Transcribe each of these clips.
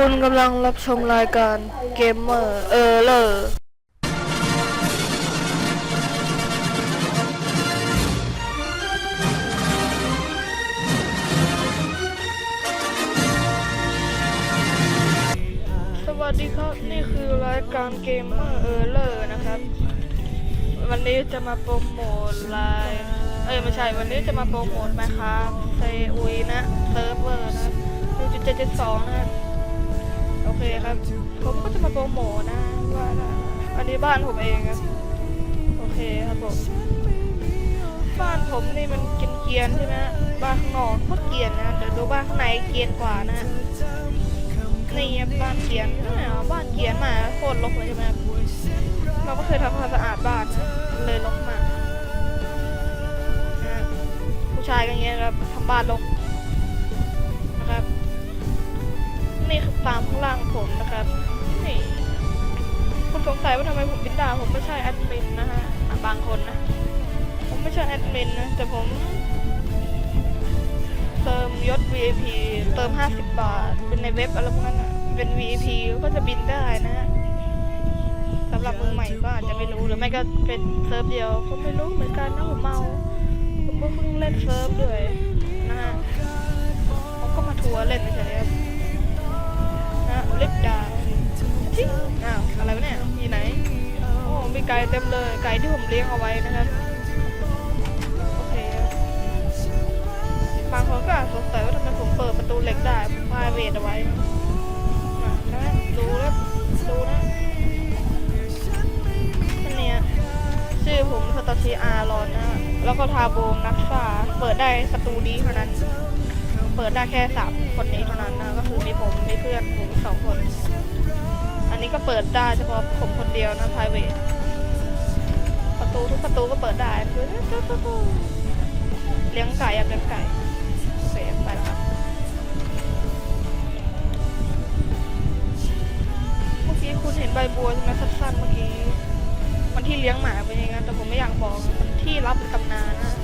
คุณกำลังรับชมรายการเกมเมอร์เออเลอร์สวัสดีครับ นี่คือรายการเกมเมอร์เออเลอร์นะครับ วันนี้จะมาโปรโมทไลน์เอ้ยไม่ใช่ วันนี้จะมาโปรโมทไหมครับเซอุยนะเซิร์ฟเวอร์นะจุดเจ็ดเจ็ดสองนะ เคครับ ผมก็จะมาโปรโมทนะว่านะอันนี้บ้านผมเองครับ โอเคครับผม บ้านผมนี่มันเกรียนๆใช่ไหมฮะบ้านข้างนอกก็เกรียนนะเดี๋ยวดูบ้านข้างในเกรียนกว่านะนี่บ้านเกรียนไม่เอบ้านเกรียนมาโคตรรกเลยใช่ไหมเราก็เคยทำความสะอาดบ้านนะเลยรกมากผู้ชายกันเงี้ยครับทำบ้านรก นี่คือฟามข้างล่างผมนะครับนี่คุณสงสัยว่าทำไมผมบินดาผมไม่ใช่แอดมินนะฮะบางคนนะ ผมไม่ใช่แอดมินนะแต่ผมเติมยศ VIP เติม 50 บาท เป็นในเว็บอะไรพวกนั้นอะเป็น VIP ก็จะบินได้นะฮะสำหรับมือใหม่ก็อาจจะไม่รู้หรือไม่ก็เป็นเซิร์ฟเดียวก็ไม่รู้เหมือนกันนะผมเมาผมก็เพิ่งเล่นเซิร์ฟด้วยนะฮะผมก็มาทัวร์เล่นเฉยๆ ชิอ้าวอะไรวะเนี่ยมีไหน โอ้ มีไก่เต็มเลย ไก่ที่ผมเลี้ยงเอาไว้นะครับโอเคบางคนก็อาจสงสัยว่าทำไมผมเปิดประตูเหล็กได้ ผมพายเวทเอาไว้นะดูแล้วดูนะอันเนี้ยชื่อผมสตาชีอารอนนะ แล้วก็ทาโบนักซ่าเปิดได้ประตูนี้เท่านั้น เปิดได้แค่สามคนนี้เท่านั้นนะ ก็คือมีผม มีเพื่อนผมสองคน อันนี้ก็เปิดได้เฉพาะผมคนเดียวนะ private ประตูทุกประตูก็เปิดได้เลี้ยงไก่อะเลี้ยงไก่โอเคไปแล้วครับเมื่อกี้คุณเห็นใบบัวใช่ไหมสั้นๆเมื่อกี้มันที่เลี้ยงหมาเป็นยังไงแต่ผมไม่อยากบอกมันที่รับตำนานนะ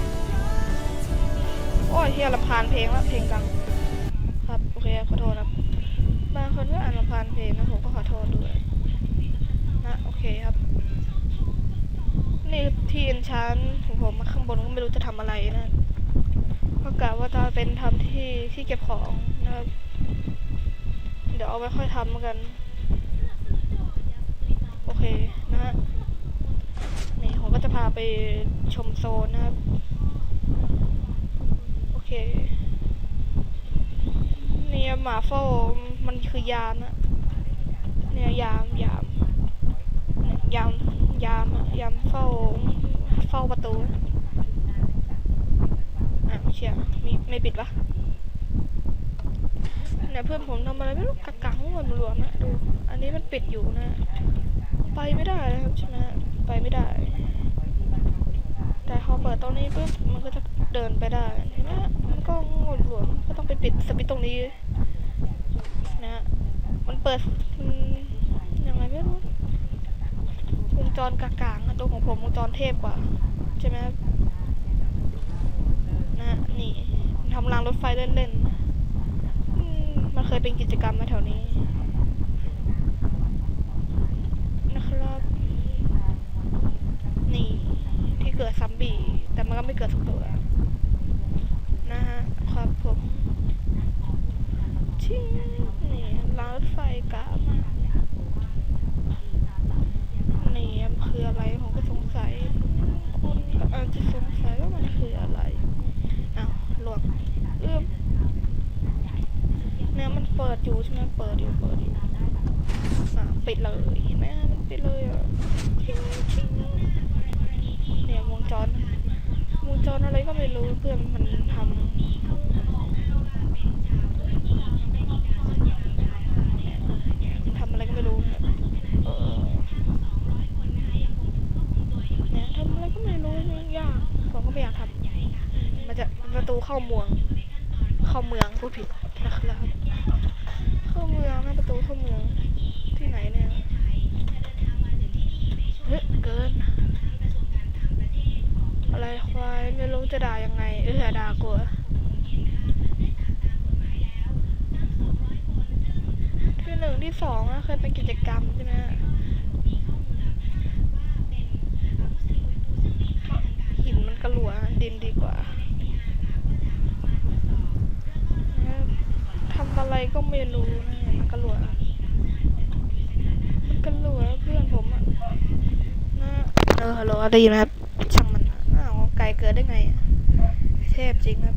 โอ้ยเฮียลำพานเพลงแล้วเพลงดัง ครับโอเคขอโทษครับบางคนก็อ่านลำพานเพลงนะผม อโทษด้วยนะโอเคครับ นี่ที่เอ็นชานของผมข้างบนก็ไม่รู้จะทำอะไรนะก็กะว่าจะเป็นทำที่ที่เก็บของนะครับ เดี๋ยวเอาไว้ค่อยทำกัน โอเคนะฮะนี่ผมก็จะพาไปชมโซนนะครับ โอเคเนี่ยหมาเฝ้ามันคือยานะ เนี่ยยามยามยามยามยามเฝ้าเฝ้าประตูอะเชียมีไม่ปิดปะเนี่ยเพื่อนผมทำอะไรไม่รู้กักกังหมดรวมๆนะดูอันนี้มันปิดอยู่นะ ไปไม่ได้นะครับใช่ไหมไปไม่ได้ แต่พอเปิดตรงนี้ปุ๊บมันก็จะเดินไปได้เห็นไหมมันก็งดหลวมก็ต้องไปปิดสวิตตรงนี้นะฮะ มันเปิดยังไงไม่รู้วงจรกลางๆตัวของผมวงจรเทพกว่า ใช่ไหมครับนะฮะนี่ทำรางรถไฟเล่นๆมันเคยเป็นกิจกรรมมาแถวนี้ นะครับ นี่ที่เกิดซัมบี้แต่มันก็ไม่เกิดทุกตัว นะฮะ ครับผม ชิงนี่ รางรถไฟกามาเนี่ยมันคืออะไรผมก็สงสัย คุณก็อาจจะสงสัยว่ามันคืออะไรอ้าวหลวงเอื้อมเนี่ยมันเปิดอยู่ใช่ไหมเปิดอยู่เปิดอยู่อ่าปิดเลยเห็นไหมมันปิดเลยอะชิงชิงเนี่ยวงจรวงจรอะไรก็ไม่รู้เพื่อนมันทำทำอะไรก็ไม่รู้เออเนี่ยทำอะไรก็ไม่รู้มันยากผมก็ไม่อยากทำมันจะประตู เข้าเมือง เข้าเมืองพูดผิดนะครับ เข้าเมืองนะประตูเข้าเมืองที่ไหนเนี่ยเฮ้ยเกิน อะไรควายไม่รู้จะด่ายังไง เออด่ากลัวถึที่สองเคยเป็นกิจกรรมใช่ไหมหินมันกระหลัวดินดีกว่านะครับทำ อะไรก็ไม่รู้นะมันกระหลัวมันกระหลัวเพื่อนผมอะนะเออฮัลโหลได้ยินไหมครับช่างมันอะอ้าวไกลเกิดได้ไงอะเทพจริงครับ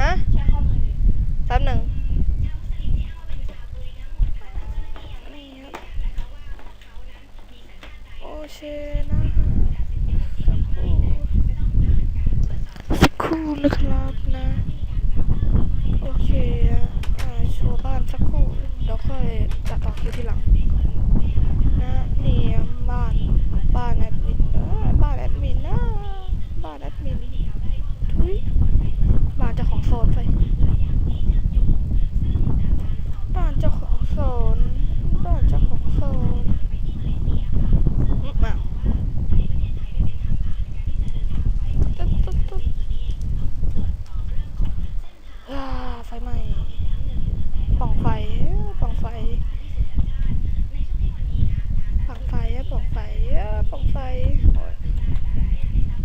ฮะแป๊บหนึ่งนี่ครับโอเคนะฮะสักครู่สักครู่นะครับนะ โอเคอะอ่าโชว์บ้านสักครู่ เดี๋ยวค่อยตัดต่อคิวทีหลัง นะนี่บ้านบ้านแอดมินเอ้ยบ้านแอดมินนะบ้านแอดมินทุยบ้านเจ้าของโซนไปบ้านเจ้าของโซนบ้านเจ้าของโซนอืมอ้าวตึ๊ดตึ๊ดตึ๊ดอ่าไฟไหม้ปล่องไฟเอ้ยปล่องไฟ ปล่องไฟอะปล่องไฟอะปล่องไฟโอ๊ย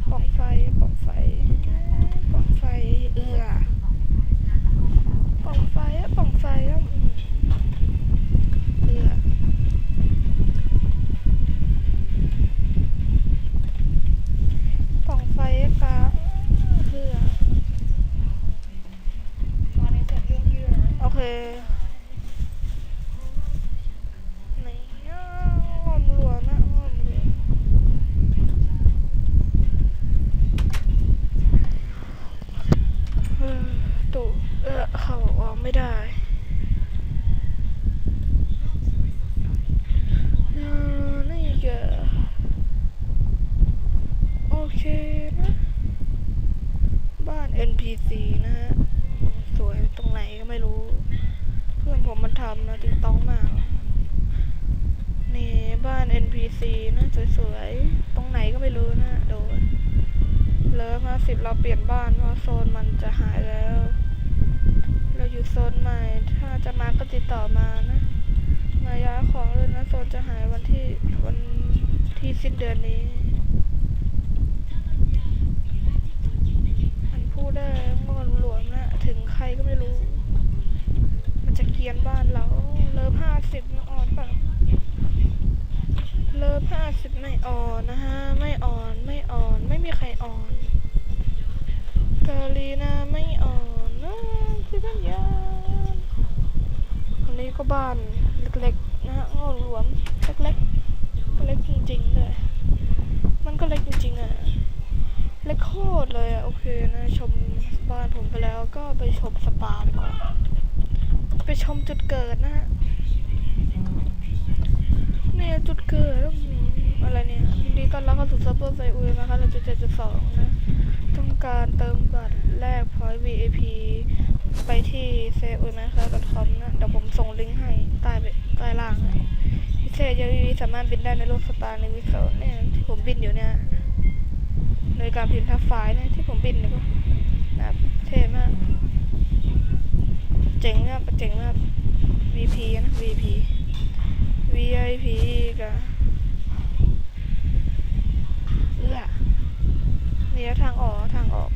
ปล่องไฟปล่องไฟปล่องไฟ เอือปล่องไฟอะปล่องไฟอะอืมเอือปล่องไฟอะกะเอือโอเค ไหนอะงอมหลวมอะงอมหลวมเออตุเออเข้าออกไม่ได้เออนี่แกโอเคนะ บ้าน NPC นะฮะ สวยตรงไหนก็ไม่รู้ เพื่อนผมมันทำนะติงต้องมาก นี่บ้าน NPC นะสวยๆ ตรงไหนก็ไม่รู้นะโดนเลิฟห้าสิบเราเปลี่ยนบ้านเพราะโซนมันจะหายแล้ว เราอยู่โซนใหม่ ถ้าจะมาก็ติดต่อมานะ มาย้ายของเลยนะโซนจะหายวันที่วันที่สิ้นเดือนนี้ มันพูดได้งอนหลวมนะ ถึงใครก็ไม่รู้ มันจะเกียนบ้านเราเลิฟห้าสิบอ่อนเปล่าเลิฟห้าสิบไม่อ่อนนะฮะ ไม่อ่อนไม่อ่อนไม่มีใครอ่อนกาลีนาไม่อ่อนนะพี่ปัญญาอันนี้ก็บ้านเล็กๆนะฮะงอหลวมเล็กๆก็เล็กจริงๆเลยมันก็เล็กจริงๆอะ เล็กโคตรเลยอะโอเคนะชมบ้านผมไปแล้วก็ไปชมสปาดีกว่า ไปชมจุดเกิดนะฮะเนี่ยจุดเกิดแล้วอะไรเนี่ยยินดีต้อนรับเข้าสู่ซัพเปอร์ไซอุยนะคะเราจุดเจ็ดจุดสองนะ ต้องการเติมบัตรแลกพอยต์ VIP ไปที่เซอุยนะคะ .com นะเดี๋ยวผมส่งลิงก์ให้ใต้ใต้ล่างเลยพิเศษยอะวีสามารถบินได้ในโลกสตาร์ในวิโซนเนี่ยที่ผมบินอยู่เนี่ย โดยการพิมพ์ทับไฟล์เนี่ยที่ผมบินเนี่ยก็นะครับเท่มาก เจ๋งมากเจ๋งมาก VP นะ VP VIP กับเอื้อนี่แล้วทางออกทางออก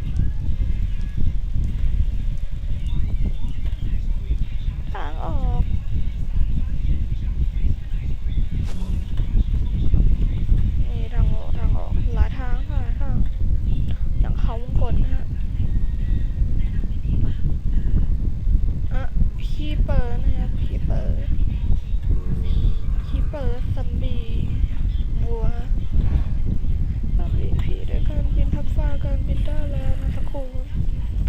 ทางออก นี่ทางออกทางออกหลายทางค่ะหลายทางอย่างเขาวงกดนะฮะอะคีเปอร์นะครับคีเปอร์ คีเปอร์ซัมบี้บัวซัมบี้ผีด้วยการบินทับฟ้าการบินได้แล้วนะสักครู่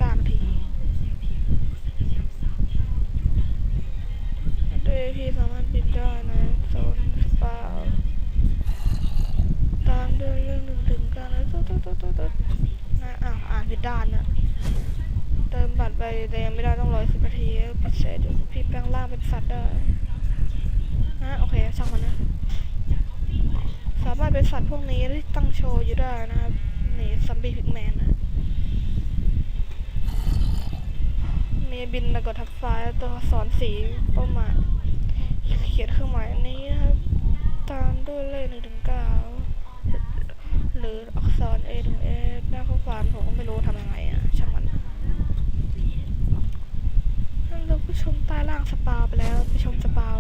การผีด้วยพีสามารถบินได้นะโซนสปาตามเดินเรื่องหนึ่งถึงกันแล้วตุ๊ดตุ๊ดตุ๊ดตุ๊ดตุ๊ดนะอ้าวอ่านผิดด้านนะเติมบัตรไปแต่ยังไม่ได้ต้องรอสิบนาทีพิเศษพี่แปลงร่างเป็น สัตว์ได้นะโอเคช่างมันนะ สามารถเป็นสัตว์พวกนี้ที่ตั้งโชว์อยู่ได้นะครับนี่ซัมบี้พิกแมนนะมีบินแล้วก็ทับฟ้าตัวอักษรสีเป้าหมายเขียนเครื่องหมายอันนี้นะครับ ตามด้วยเลขหนึ่งถึงเก้าหรืออักษร A ถึง A หน้าข้อความผมก็ไม่รู้ทำยังไงอะช่างมันนั่นเราผู้ ชมใต้ล่างสปาวไปแล้ว ไปชมสปาว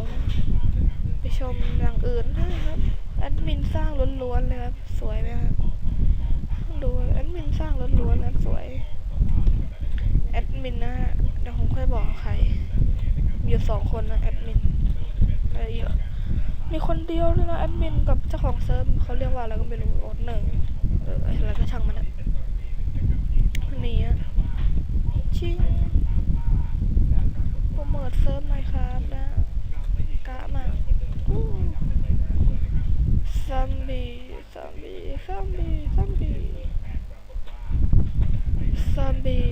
ไปชมอย่างอื่นนะครับแอดมินสร้างล้วนๆเลยครับสวยไหมครับดูแอดมินสร้างล้วนๆนะครับสวยแอดมินนะเดี๋ยวผมค่อยบอกใครมีอยู่สองคนนะแอดมินอะไรเยอะมีคนเดียวด้วยนะแอดมินกับเจ้าของเซิร์ฟเขาเรียกว่าอะไรก็ไม่รู้โอดหนึ่งเอออะไรก็ช่างมันอะนี่อะชิง โปรโมทเซิร์ฟหน่อยครับนะกะมาซัมบี้ซัมบี้ซัมบี้ซัมบี้ซัมบี้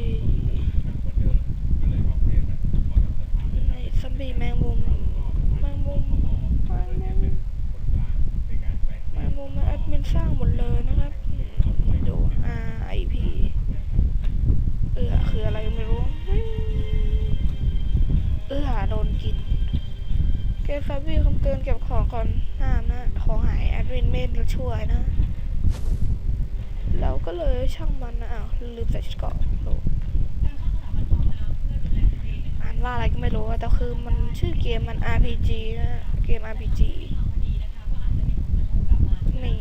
ในซอมบี้แมงมุมแมงมุมแมงมุมแมงมุมแอดมินสร้างหมดเลยนะครับ เกมซอมบี้คำเตือนเก็บของก่อนห้ามนะ ของหายแอดมินเมดแล้วช่วยนะ เราก็เลยช่างมันนะอ้าวลืมใส่ชุดเกราะอ่านว่าอะไรก็ไม่รู้แต่คือมันชื่อเกมมัน RPG นะเกม RPG นี่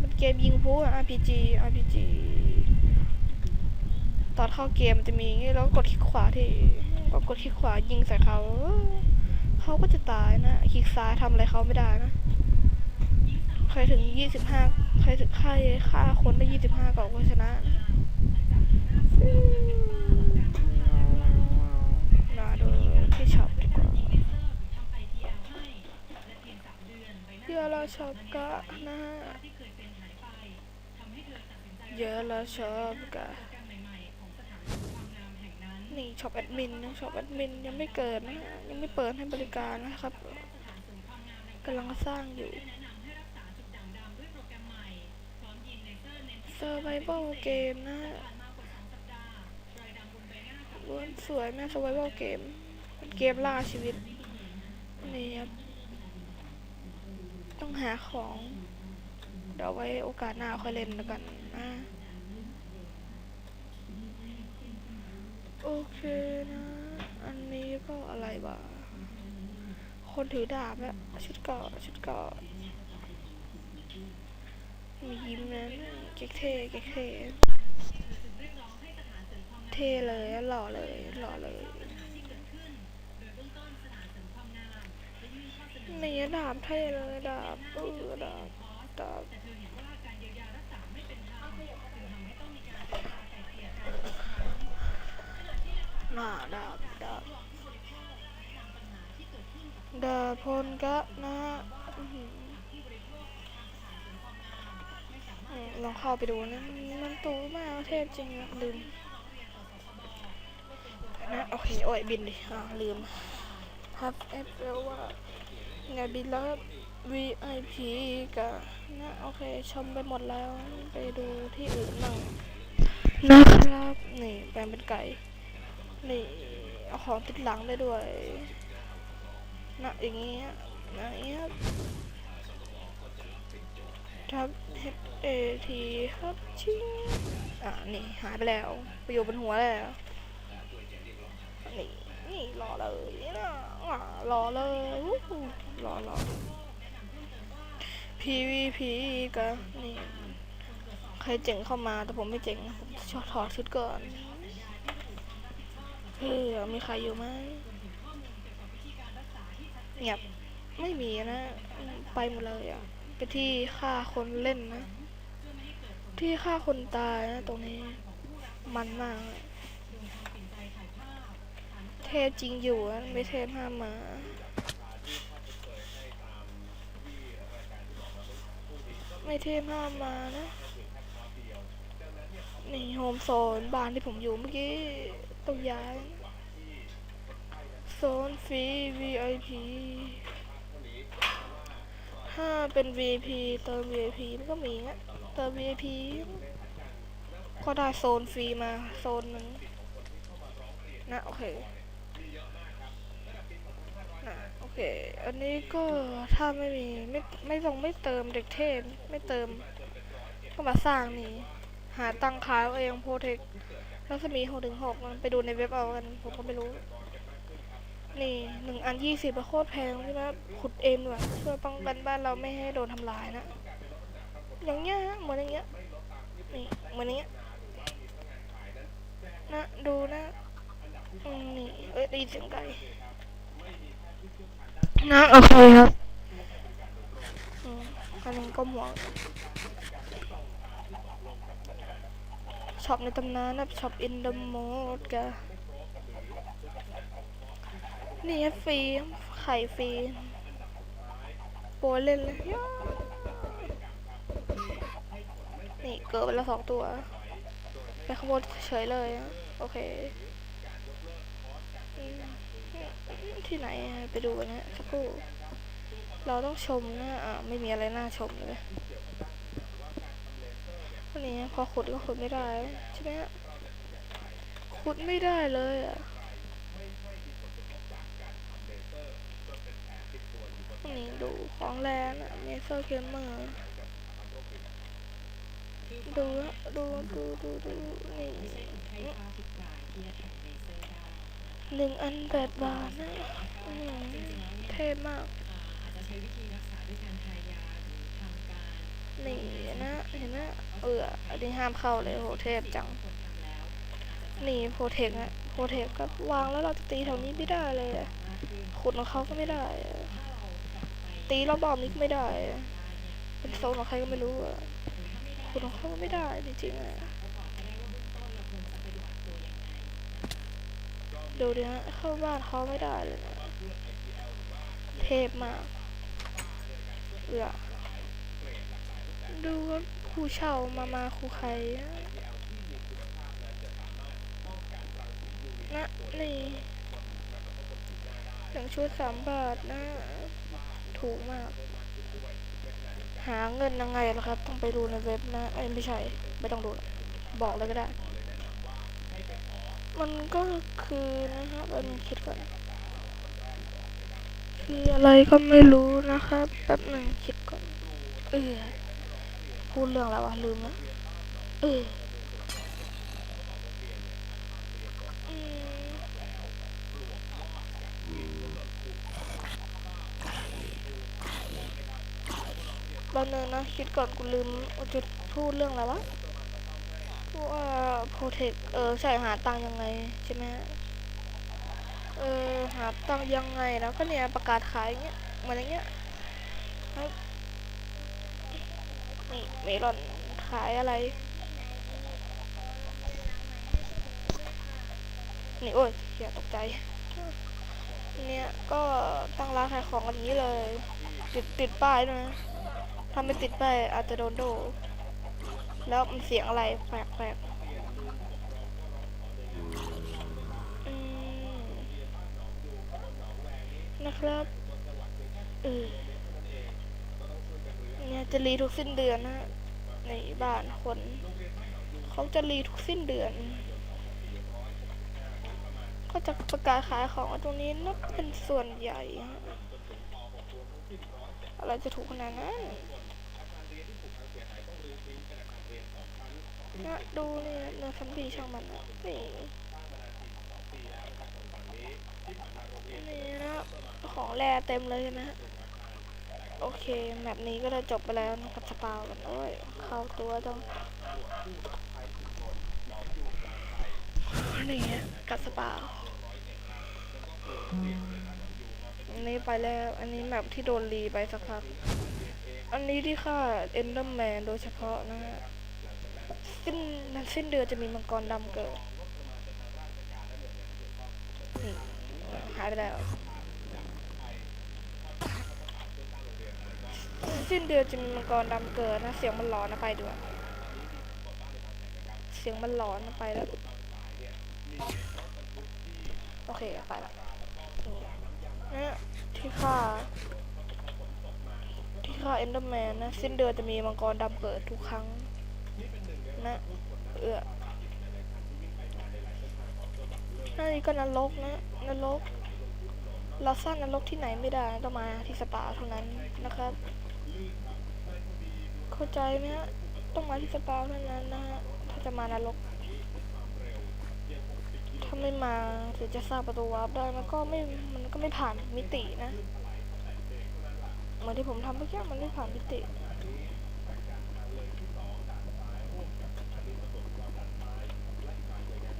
มันเกมยิงพลุอะ RPG RPG ตอนเข้าเกมมันจะมีอย่างงี้แล้วก็กดคลิกขวาที่ก็กดคลิกขวายิงใส่เขา เขาก็จะตายนะคลิกซ้ายทำอะไรเขาไม่ได้นะ ใครถึง25ใครถึงใครฆ่าคนได้25ก่อนก็ชนะนะมาดูที่ช็อปดีกว่าเยอะแล้วช็อปกะนะฮะเยอะแล้วช็อปกะ นี่ช็อปแอดมินนะช็อปแอดมินยังไม่เกิดนะยังไม่เปิดให้บริการนะครับกำลังสร้างอยู่ Survival เกมนะล้วนสวยแม่สวายบอลเกมเป็นเกมล่าชีวิตนี่ครับต้องหาของ เดี๋ยวไว้โอกาสหน้าค่อยเล่นแล้วกันนะ โอเคนะ อันนี้ก็อะไรบ้าคนถือดาบแล้วชุดเกาะชุดเกาะมียิ้มนะเก๊กเท่เก๊กเท่เท่เลยหล่อเลยหล่อเลยนี่ดาบเท่เลยดาบเออดาบดาบ น่าดาบดาบดาบพลกะนะอื้อหืออืมลองเข้าไปดูนะ มันตูมากเทพจริงอะลืมนะโอเค โอ้ยบินดิอ่าลืมครับเอฟแปลว่าไงบินแล้ว VIP กับนะโอเคชมไปหมดแล้วไปดูที่อื่นบ้างนะครับ นี่แปลงเป็นไก่ นี่เอาของติดหลังได้ด้วยนะอย่างเงี้ยนะอย่างเงี้ยครับ H A T ครับชิงอะนี่หายไปแล้วไปอยู่บนหัวแล้วนี่นี่รอเลยนะอะรอเลยวู้ฮู้รอรอ PVP กับนี่ใครเจ๋งเข้ามาแต่ผมไม่เจ๋งนะผมชอบถอดชุดก่อน เออมีใครอยู่ไหมเงียบไม่มีนะ ไปหมดเลยอะไปที่ฆ่าคนเล่นนะ ที่ฆ่าคนตายนะตรงนี้ มันมาก เทพจริงอยู่อะไม่เทพห้ามมาไม่เทพห้ามมานะ นี่โฮมโซนบ้านที่ผมอยู่เมื่อกี้ ต้องย้ายโซนฟรี VIP ถ้าเป็น VIP เติม VIP มันก็มีนะเติม VIP ก็ได้โซนฟรีมาโซนหนึ่งนะ โอเคนะโอเค อันนี้ก็ถ้าไม่มี ไม่ไม่ต้องไม่เติมเด็กเทพไม่เติม ก็มาสร้างนี่ หาตังค์ขายเอาเองโปรเทค รัศมีหกถึงหกมันไปดูในเว็บเอากัน ผมก็ไม่รู้ นี่หนึ่งอันยี่สิบโคตรแพงใช่ไหมขุดเองด้วยเพื่อป้องกันบ้านเราไม่ให้โดนทำลายนะ อย่างเงี้ยฮะเหมือนอย่างเงี้ย นี่เหมือนอย่างเงี้ยนะดูนะอืมนี่เอ้ยได้ยินเสียงไก่นะโอเคครับอืมอันนี้ก็หมวก ช็อปในตำนานนะช็อปอินเดอะโมดกะนี่ฟรีไข่ฟรีโปเล่นเลยนี่เกิดไปแล้วสองตัว ไปขโมยเฉยเลย โอเค ที่ไหนไปดูกันนะสักครู่ เราต้องชมนะอะไม่มีอะไรน่าชมเลย วันนี้พอขุดก็ขุดไม่ได้ใช่ไหมฮะขุดไม่ได้เลยอะนนี้ดูของแรงอะเมเซอร์เกมเมอร์ดูดูดูดูดูนี่หนึ่งอันแปดบาทนะเท่มาก นี่นะเห็นไหมเอออันนี้ห้ามเข้าเลยโหเทพจังนี่โปรเทคอะโปรเทคก็วางแล้วเราจะตีแถวนี้ไม่ได้เลยขุดของเขาก็ไม่ได้ ตีรอบๆนี้ก็ไม่ได้ เป็นโซนของใครก็ไม่รู้อะขุดของเขาก็ไม่ได้จริงๆอะดูดิฮะเข้าบ้านเขาไม่ได้เลยนะเทพมากเอือ ดูว่าครูเช่ามามาครูใครอะนะนี่หนึ่งชุดสามบาทนะ ถูกมาก หาเงินยังไงล่ะครับ ต้องไปดูในเว็บนะเอ้ยไม่ใช่ ไม่ต้องดูบอกเลยก็ได้ มันก็คือนะฮะแป๊บนึงคิดก่อน คืออะไรก็ไม่รู้นะครับแป๊บหนึ่งคิดก่อน เออ พูดเรื่องอะไรวะลืมแล้วเอออืมแป๊บนึงนะคิดก่อนกูลืมจะพูดเรื่องอะไรวะว่าโปรเทคเออใช่หาตังยังไงใช่ไหมเออหาตังยังไงนะก็เนี่ยประกาศขายอย่างเงี้ยเหมือนอย่างเงี้ยครับ นี่เมลอนขายอะไร นี่โอ้ยอย่าตกใจ เนี่ยก็ตั้งร้านขายของกันนี้เลย ติดติดป้ายด้วยนะถ้าไม่ติดป้ายอาจจะโดนโด แล้วมันเสียงอะไรแปลกแปลกอืมนะครับเออ เนี่ยจะรีทุกสิ้นเดือนนะในบ้านคน เขาจะรีทุกสิ้นเดือน ก็จะประกาศขายของตรงนี้นับเป็นส่วนใหญ่อะไรจะถูกขนาดนั้นนะดูเนี่ยเนื้อคัมพีช่างมันนะนี่นี่นะของแร่เต็มเลยใช่ไหมฮะ โอเคแมปนี้ก็ได้จบไปแล้วนะครับสปาวกันโอ้ยเข้าตัวต้องนี่กัดสปาวอันนี้ไปแล้ว อันนี้แมปที่โดนรีไปสักพัก อันนี้ที่ฆ่าเอนเดอร์แมนโดยเฉพาะนะฮะสิ้นนั่นสิ้นเดือนจะมีมังกรดำเกิดนี่หายไปแล้ว สิ้นเดือนจะมีมังกรดำเกิดนะ เสียงมันหลอนนะไปด้วยเสียงมันหลอนนะไปแล้ว โอเคไปละนี่นะที่ค่าที่ค่าเอ็นเดอร์แมนนะ สิ้นเดือนจะมีมังกรดำเกิดทุกครั้ง นะเออนี่ก็นรกนะนรกเราสร้างนรกที่ไหนไม่ได้ต้องมาที่สปาเท่านั้นนะครับ เข้าใจไหมฮะ ต้องมาที่สปาเท่านั้นนะฮะ ถ้าจะมานรก ถ้าไม่มาถึงจะสร้างประตูวาร์ปได้ มันก็ไม่ มันก็ไม่ผ่านมิตินะ เหมือนที่ผมทำเมื่อกี้มันไม่ผ่านมิติ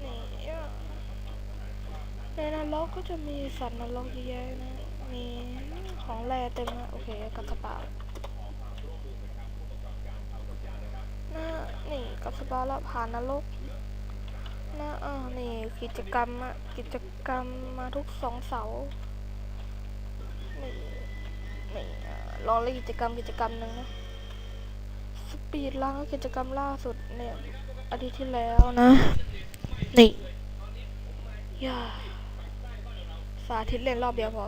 นี่อะในนรกก็จะมีสัตว์นรกเยอะแยะนะ มีของแร่เต็มนะโอเคกับสปา นะนี่กลับสปาแล้วผ่านนรกนะอ่านี่กิจกรรมอะกิจกรรมมาทุกสองเสาร์นี่นี่อะลองเล่นกิจกรรมกิจกรรมหนึ่งนะสปีดลังกิจกรรมล่าสุดเนี่ยอาทิตย์ที่แล้วนะ นี่ย่าสาธิตเล่นรอบเดียวพอ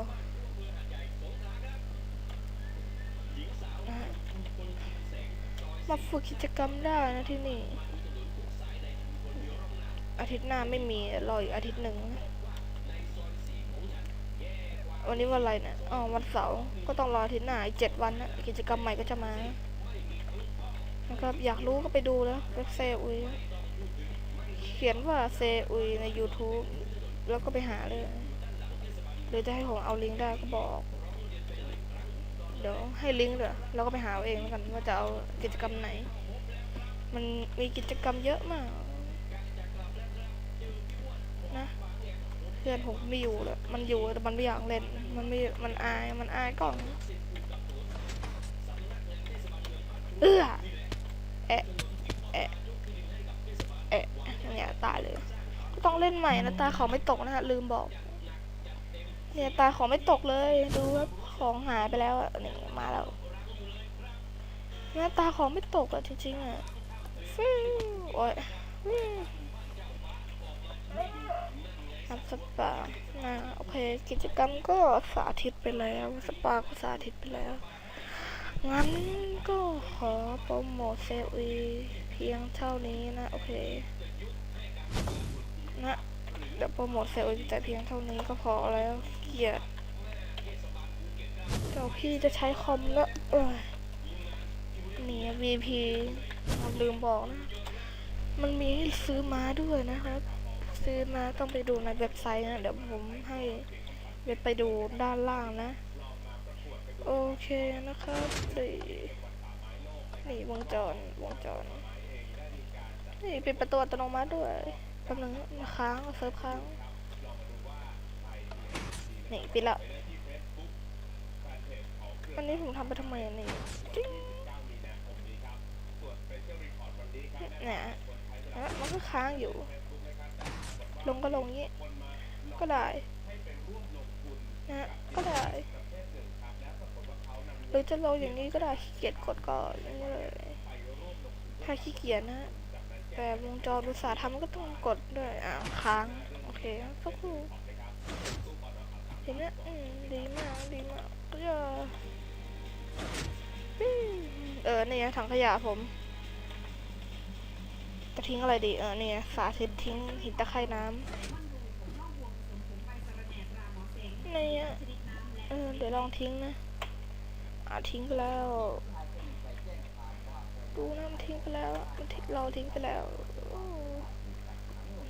มาฝึกกิจกรรมได้นะที่นี่ อาทิตย์หน้าไม่มีรออีกอาทิตย์หนึ่ง วันนี้วันอะไรเนี่ยอ๋อวันเสาร์ก็ต้องรออาทิตย์หน้าอีกเจ็ดวันนะกิจกรรมใหม่ก็จะมานะครับอยากรู้ก็ไปดูแล้วเว็บเซอุย เขียนว่าเซอุยใน YouTube แล้วก็ไปหาเลยหรือจะให้ผมเอาลิงก์ได้ก็บอก เดี๋ยวให้ลิงก์เดี๋ยวแล้วก็ไปหาเองแล้วกันว่าจะเอากิจกรรมไหน มันมีกิจกรรมเยอะมาก นะเพื่อนผมไม่อยู่แล้วมันอยู่แต่มันไม่อยากเล่น มันไม่ มันอาย มันอายกล้อง เอื้อแอะแอะแอะเนี่ยตายเลย ก็ต้องเล่นใหม่นะตาเของไม่ตกนะฮะลืมบอก เนี่ยตาเของไม่ตกเลยดูครับ ของหายไปแล้วอะนี่มาแล้วเนี่ยตาของไม่ตกอะจริงๆอะฟิวโอ้ยทำสปานะโอเคกิจกรรมก็สาธิตไปแล้วสปาก็สาธิตไปแล้วงั้นก็ขอโปรโมทเซลวีเพียงเท่านี้นะโอเคนะเดี๋ยวโปรโมทเซลวีแต่เพียงเท่านี้ก็พอแล้วเกียด ดี๋ยวพี่จะใช้คอมแล้วเอ้ยนี่ VP ลืมบอกนะ มันมีให้ซื้อมาด้วยนะครับ ซื้อมาต้องไปดูในเว็บไซต์นะ เดี๋ยวผมให้เว็บไปดูด้านล่างนะ โอเคนะครับนี่นี่วงจรวงจร นี่เปิดประตูอัตโนมัติด้วยแป๊บนึงค้างเซิร์ฟค้าง นี่ปิดละ อันนี้ผมทำไปทำไมอะนี่จิ๊งเนี่ยนะมันก็ค้างอยู่ ลงก็ลงงี้ ก็ได้นะก็ได้หรือจะลงอย่างนี้ก็ได้ขี้เกียจกดก่อนนี่เลยถ้าขี้เกียจนะ แต่วงจรอุตสาห์ทำก็ต้องกดด้วยอ่าค้าง โอเคสักครู่เห็นไหมอืมดีมาก ดีมากก็จะ เออเนี่ยถังขยะผมจะทิ้งอะไรดีเออเนี่ยสาธิตทิ้งหินตะไคร่น้ำเนี่ยเออเดี๋ยวลองทิ้งนะอ่าทิ้งไปแล้วดูนะมันทิ้งไปแล้วเราทิ้งไปแล้ว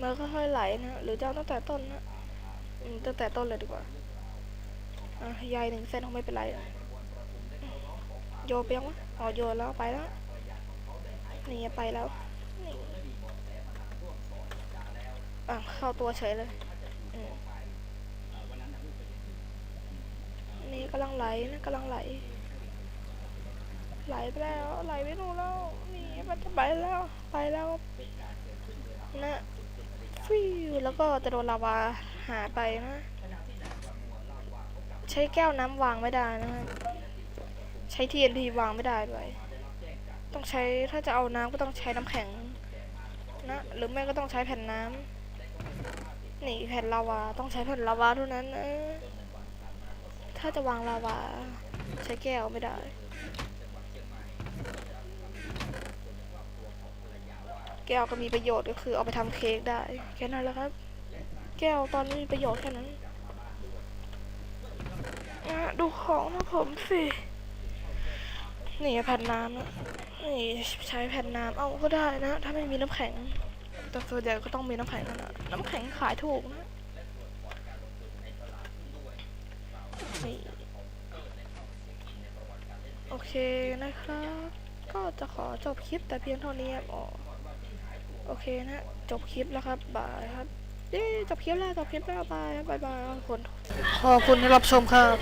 มันค่อยๆไหลนะหรือจะตั้งแต่ต้นนะตั้งแต่ต้นเลยดีกว่าอะใยหนึ่งเส้นคงไม่เป็นไรอะ โยไปยังวะอ๋อโยนแล้วไปแล้วนี่ไปแล้วนี่อะเข้าตัวเฉยเลยอืมนี่กำลังไหลนะกำลังไหล ไหลไปแล้วไหลไปนู่นแล้วนี่มันจะไปแล้วไปแล้วนะฟิวแล้วก็จะโดนลาวาหาไปนะ ใช้แก้วน้ำวางไม่ได้นะฮะ ใช้ TNT วางไม่ได้ด้วย ต้องใช้ถ้าจะเอาน้ำก็ต้องใช้น้ำแข็งนะหรือไม่ก็ต้องใช้แผ่นน้ำนี่แผ่นลาวาต้องใช้แผ่นลาวาเท่านั้นนะถ้าจะวางลาวา ใช้แก้วไม่ได้แก้วก็มีประโยชน์ก็คือเอาไปทำเค้กได้ แค่นั้นแหละครับ แก้วตอนนี้มีประโยชน์แค่นั้นอะดูของนะผมสิ นี่แผ่นน้ำนะนี่ใช้แผ่นน้ำเอาก็ได้นะ ถ้าไม่มีน้ำแข็ง แต่ส่วนใหญ่ก็ต้องมีน้ำแข็งน่ะน้ำแข็งขายถูกนะนี่โอเคนะครับ ก็จะขอจบคลิปแต่เพียงเท่านี้อ๋อโอเคนะ จบคลิปแล้วครับบายครับเย้จบคลิปแล้วจบคลิปแล้วบายบายบายทุกคนขอบคุณที่รับชมครับ